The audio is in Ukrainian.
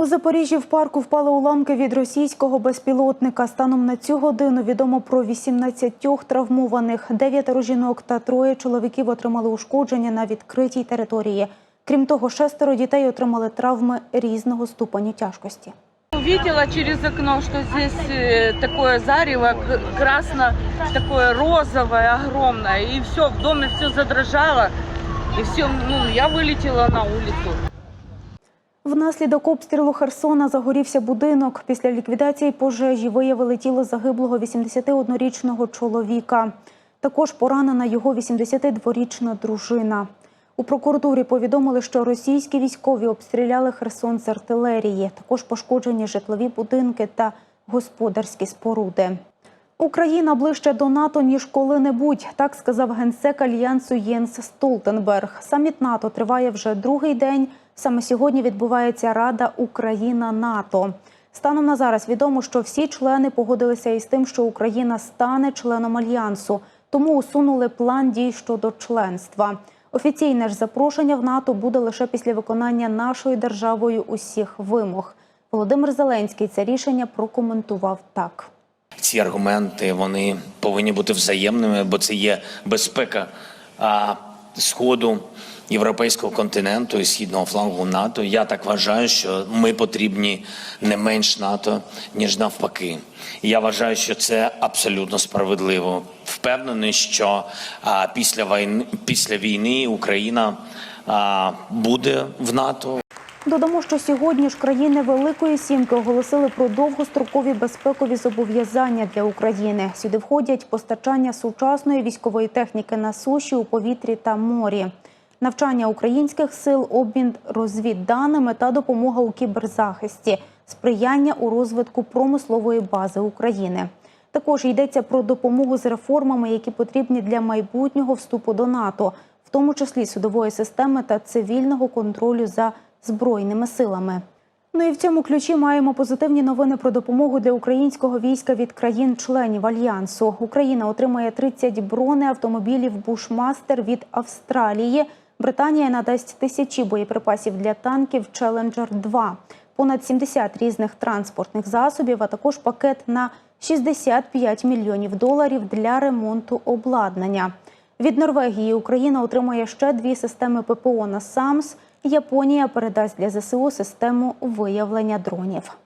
У Запоріжжі в парку впали уламки від російського безпілотника. Станом на цю годину відомо про 18 травмованих. Дев'ятеро жінок та троє чоловіків отримали ушкодження на відкритій території. Крім того, шестеро дітей отримали травми різного ступеню тяжкості. Увидела через окно, что здесь э, такое зарево красно, такое розовое, огромное, и все, в доме все задрожало, и все, ну, я вылетела на улицу. Внаслідок обстрілу Херсона загорівся будинок. Після ліквідації пожежі виявили тіло загиблого 81-річного чоловіка. Також поранена його 82-річна дружина. У прокуратурі повідомили, що російські військові обстріляли Херсон з артилерії. Також пошкоджені житлові будинки та господарські споруди. Україна ближче до НАТО ніж коли-небудь, так сказав генсек альянсу Єнс Столтенберг. Саміт НАТО триває вже другий день. Саме сьогодні відбувається Рада Україна НАТО. Станом на зараз відомо, що всі члени погодилися із тим, що Україна стане членом альянсу, тому усунули план дій щодо членства. Офіційне ж запрошення в НАТО буде лише після виконання нашою державою усіх вимог. Володимир Зеленський це рішення прокоментував так. Ці аргументи вони повинні бути взаємними, бо це є безпека а, сходу європейського континенту і східного флангу НАТО. Я так вважаю, що ми потрібні не менш НАТО ніж навпаки. Я вважаю, що це абсолютно справедливо. Впевнений, що а, після війни після війни Україна а, буде в НАТО. Додамо, що сьогодні ж країни Великої Сімки оголосили про довгострокові безпекові зобов'язання для України. Сюди входять постачання сучасної військової техніки на суші, у повітрі та морі, навчання українських сил, обмін розвідданими та допомога у кіберзахисті, сприяння у розвитку промислової бази України. Також йдеться про допомогу з реформами, які потрібні для майбутнього вступу до НАТО, в тому числі судової системи та цивільного контролю за збройними силами. Ну і в цьому ключі маємо позитивні новини про допомогу для українського війська від країн-членів альянсу. Україна отримає 30 бронеавтомобілів Бушмастер від Австралії. Британія надасть тисячі боєприпасів для танків Челенджер 2 понад 70 різних транспортних засобів, а також пакет на 65 мільйонів доларів для ремонту обладнання. Від Норвегії Україна отримає ще дві системи ППО на САМС. Японія передасть для ЗСУ систему виявлення дронів.